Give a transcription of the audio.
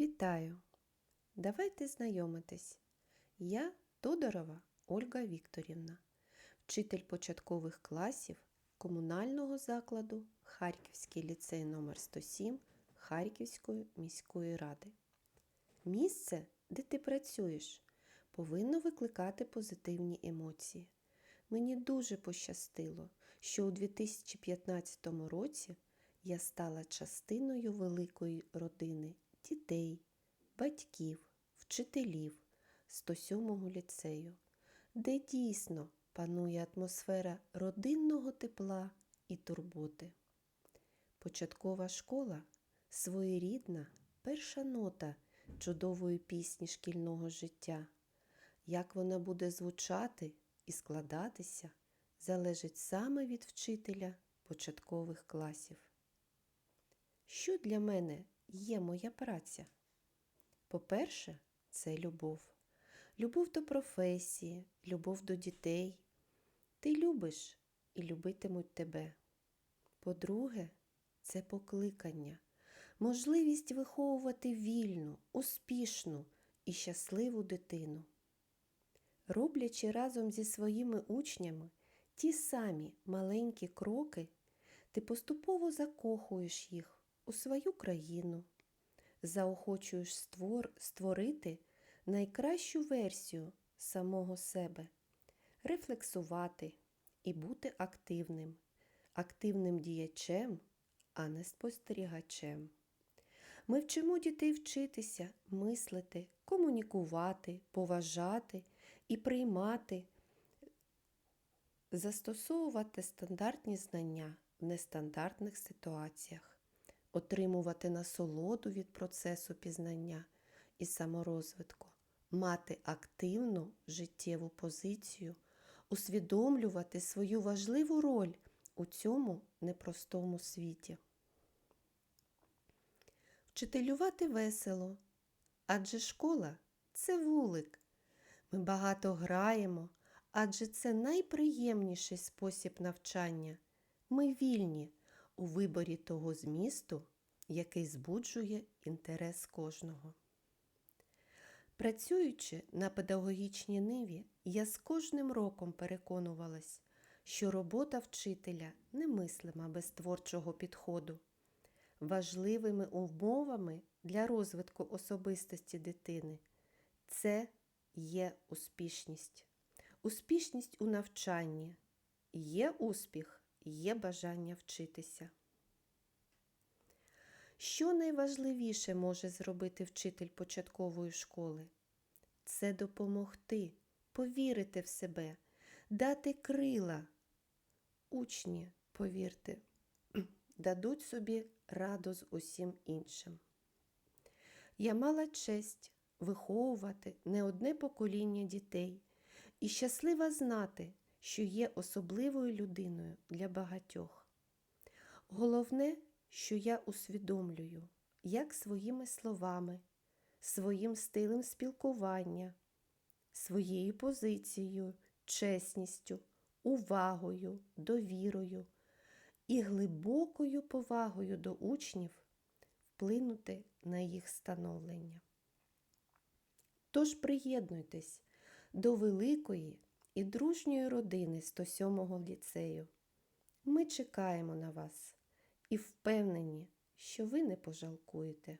Вітаю! Давайте знайомитись. Я Тодорова Ольга Вікторівна, вчитель початкових класів комунального закладу Харківський ліцей номер 107 Харківської міської ради. Місце, де ти працюєш, повинно викликати позитивні емоції. Мені дуже пощастило, що у 2015 році я стала частиною великої родини дітей, батьків, вчителів 107-го ліцею, де дійсно панує атмосфера родинного тепла і турботи. Початкова школа своєрідна перша нота чудової пісні шкільного життя. Як вона буде звучати і складатися, залежить саме від вчителя початкових класів. Що для мене є моя праця? По-перше, це любов. Любов до професії, любов до дітей. Ти любиш і любитимуть тебе. По-друге, це покликання, можливість виховувати вільну, успішну і щасливу дитину. Роблячи разом зі своїми учнями ті самі маленькі кроки, ти поступово закохуєш їх у свою країну, заохочуєш створ, створити найкращу версію самого себе, рефлексувати і бути активним, активним діячем, а не спостерігачем. Ми вчимо дітей вчитися, мислити, комунікувати, поважати і приймати, застосовувати стандартні знання в нестандартних ситуаціях, отримувати насолоду від процесу пізнання і саморозвитку, мати активну життєву позицію, усвідомлювати свою важливу роль у цьому непростому світі. Вчителювати весело, адже школа це вулик. Ми багато граємо, адже це найприємніший спосіб навчання. Ми вільні у виборі того змісту, який збуджує інтерес кожного. Працюючи на педагогічній ниві, я з кожним роком переконувалась, що робота вчителя немислима без творчого підходу. Важливими умовами для розвитку особистості дитини це є успішність. Успішність у навчанні. Є успіх, є бажання вчитися. Що найважливіше може зробити вчитель початкової школи? Це допомогти, повірити в себе, дати крила. Учні, повірте, дадуть собі раду з усім іншим. Я мала честь виховувати не одне покоління дітей і щаслива знати, що є особливою людиною для багатьох. Головне, що я усвідомлюю, як своїми словами, своїм стилем спілкування, своєю позицією, чесністю, увагою, довірою і глибокою повагою до учнів вплинути на їх становлення. Тож приєднуйтесь до великої і дружньої родини 107-го ліцею. Ми чекаємо на вас і впевнені, що ви не пожалкуєте.